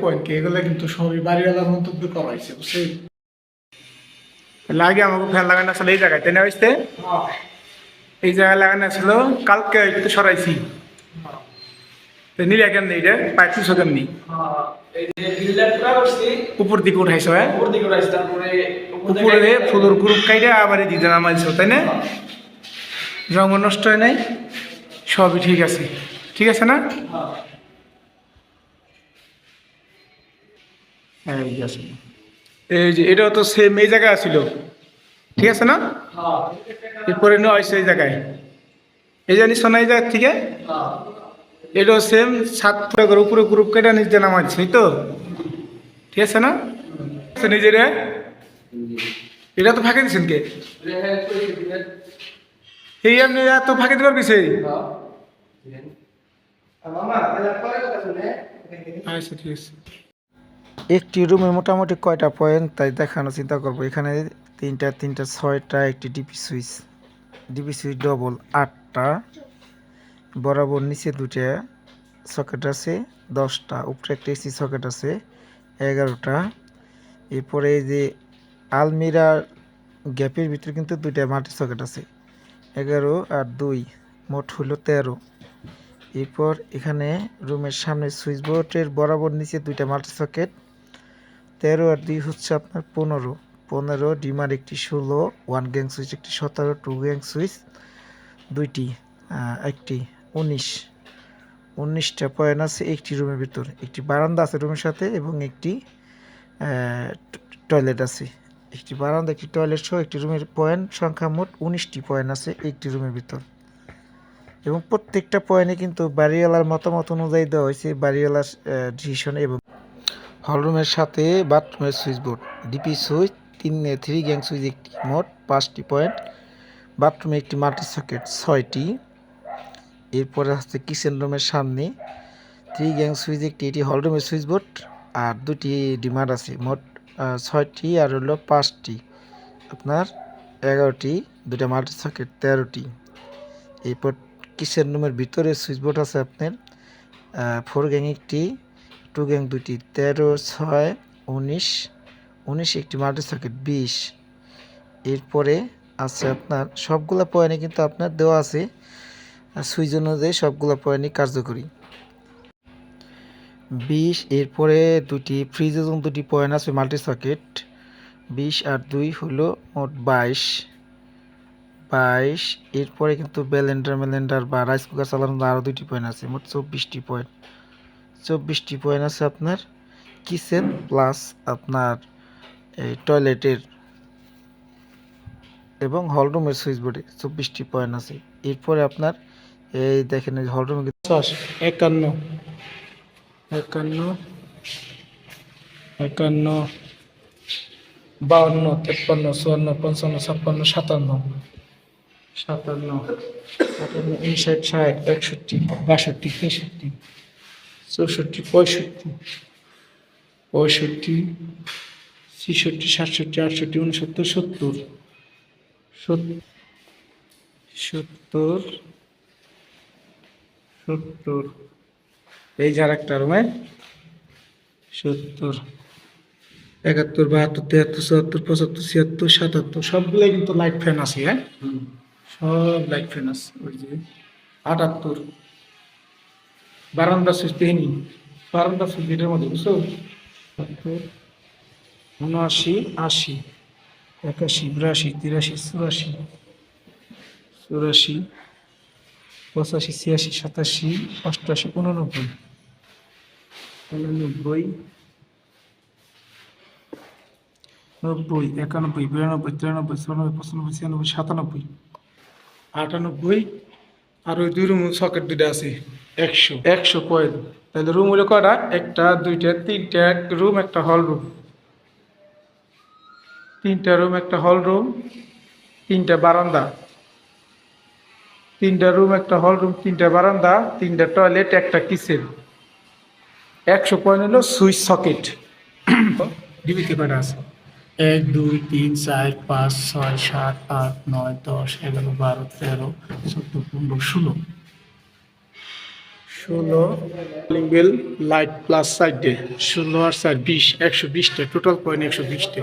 Point কে কিন্তু আমাকে লাগানো এই জায়গায় লাগানো কালকে সরাইছি। কেমনি উপর দিকে উঠাইছো হ্যাঁ? উপরে ফুলের গ্রুপ কাইরে আবার দিতে নামাইছো, তাই না? রঙ নষ্ট হয় নাই, সবই ঠিক আছে। ঠিক আছে না? এই যে আছে। এই যে এটাও তো সেম এই জায়গায় আছিল। ঠিক আছে না? এরপরে নিয়ে আসছে এই জায়গায়। এই জানিস না এই জায়গা থেকে? এটাও সেম সাত ফুট করে উপরে গ্রুপ কেটে নিচে নামাচ্ছে তো? ঠিক আছে না? আচ্ছা, নিজের এটা তো ফাঁকে দিচ্ছেন কে? এই আপনি এত ফাঁকে দিবার কিছু আচ্ছা ঠিক আছে। একটি রুমে মোটামুটি কয়টা পয়েন্ট তাই দেখানো চিন্তা করব। এখানে তিনটা তিনটা, ছয়টা, একটি DP switch DP switch double আটটা, বরাবর নিচে দুটা সকেট আছে, দশটা, উপরে একটা এসি সকেট আছে, এগারোটা। এরপরে এই যে আলমিরার গ্যাপের ভিতরে কিন্তু দুইটা মাল্টি সকেট আছে, এগারো আর দুই, মোট হলো তেরো। এরপর এখানে রুমের সামনে সুইচ বোর্ডের বরাবর নিচে দুইটা মাল্টি সকেট তেরো আর দুই হচ্ছে আপনার পনেরো। পনেরো, ডিমার একটি ষোলো, ওয়ান গ্যাং সুইচ একটি সতেরো, টু গ্যাং সুইচ দুইটি একটি উনিশ। উনিশটা পয়েন্ট আছে একটি রুমের ভিতর। একটি বারান্দা আছে রুমের সাথে এবং একটি টয়লেট আছে। একটি বারান্দা, একটি টয়লেট সহ একটি রুমের পয়েন্ট সংখ্যা মোট উনিশটি পয়েন্ট আছে একটি রুমের ভিতর। এবং প্রত্যেকটা পয়েন্টে কিন্তু বাড়িওয়ালার মতামত অনুযায়ী দেওয়া হয়েছে, বাড়িওয়ালার ডিসিশন এবং হলরুমের সাথে বাথরুমের সুইচ বোর্ড, ডিপি সুইচ, তিন থ্রি গ্যাং সুইচ একটি মোট পাঁচটি পয়েন্ট, বাথরুমে একটি মাল্টি সকেট ছয়টি, এরপরে হচ্ছে কিচেন রুমের সামনে থ্রি গ্যাং সুইচ একটি, এটি হলরুমের সুইচ বোর্ড, আর দুটি ডিমার আছে, মোট ছয়টি আর হলো পাঁচটি, আপনার এগারোটি দুটা মাল্টি সকেট তেরোটি। এরপর কিচেন রুমের ভিতরে সুইচ বোর্ড আছে আপনার ফোর গ্যাং একটি টু গ্যাং দুটি তেরো, ছয়, উনিশ উনিশ একটি মাল্টি সকেট বিশ। এরপরে আছে আপনার সবগুলো পয়েন্টে কিন্তু আপনার দেওয়া আছে। সুইচ অনুযায়ী সবগুলো পয়েন্টই কার্যকরী। বিশ, এরপরে দুটি ফ্রিজ এবং দুটি পয়েন্ট আছে মাল্টি সকেট বিশ আর দুই হলো মোট বাইশ। বাইশ, এরপরে কিন্তু ব্যালেন্ডার ম্যালেন্ডার বা রাইস কুকার চালানোর আরও দুটি পয়েন্ট আছে, মোট চব্বিশটি পয়েন্ট। চব্বিশটি পয়েন্ট আছে আপনার। কিচেন প্লাস আপনার টয়লেটের এবং হলরুমের সুইচ বোর্ডে চব্বিশটি পয়েন্ট আছে। এরপরে আপনার এই দেখেন এই হলরুমে একান্ন। একান্ন। একান্ন। বাউন্ন, তেপ্পান্ন, চুয়ান্ন, পঞ্চান্ন, ছাপ্পান্ন, সাতান্ন। সাতান্ন। আটান্ন উনষাট, ষাট, একষট্টি, বাষট্টি, তেষট্টি। চৌষট্টি পঁয়ষট্টি। পঁয়ষট্টি ছেষট্টি সাতষট্টি আটষট্টি উনসত্তর সত্তর। সত্তর সত্তর এই যার একটা রুমে। সত্তর একাত্তর বাহাত্তর তিয়াত্তর চুয়াত্তর পঁচাত্তর ছিয়াত্তর সাতাত্তর। সবগুলোই কিন্তু লাইট ফ্যান আছে হ্যাঁ? সব লাইট ফ্যান আছে ওই যে আটাত্তর। বারান্দা সুইচ পেহনি বারান্দা সুইচ এটার মধ্যে বুঝছ? উনআশি আশি একাশি বিরাশি তিরাশি চুরাশি চুরাশি পঁচাশি ছিয়াশি সাতাশি অষ্টাশি উননব্বই উননব্বই নব্বই একানব্বই বিরানব্বই তিরানব্বই চুরানব্বই পঁচানব্বই ছিয়ানব্বই সাতানব্বই আটানব্বই আর ওই দুই রুম সকেট দুইটা আছে। একশো। একশো পয়েন্ট তাহলে রুম হলো কটা একটা দুইটা তিনটা এক রুম একটা হল রুম তিনটা রুম একটা হল রুম তিনটা বারান্দা। তিনটা রুম একটা হল রুম তিনটা বারান্দা তিনটা টয়লেট একটা কিচেন একশো পয়েন্ট হলো সুইচ সকেট। ডিবিতে কয়টা আছে? এক দুই তিন চার পাঁচ ছয় সাত আট নয় দশ এগারো বারো তেরো চোদ্দ পনেরো ষোলো। ষোলো বিল লাইট প্লাস সাইড ষোলো আর সাইড বিশ, একশো বিশটা টোটাল পয়েন্ট একশো বিশটা।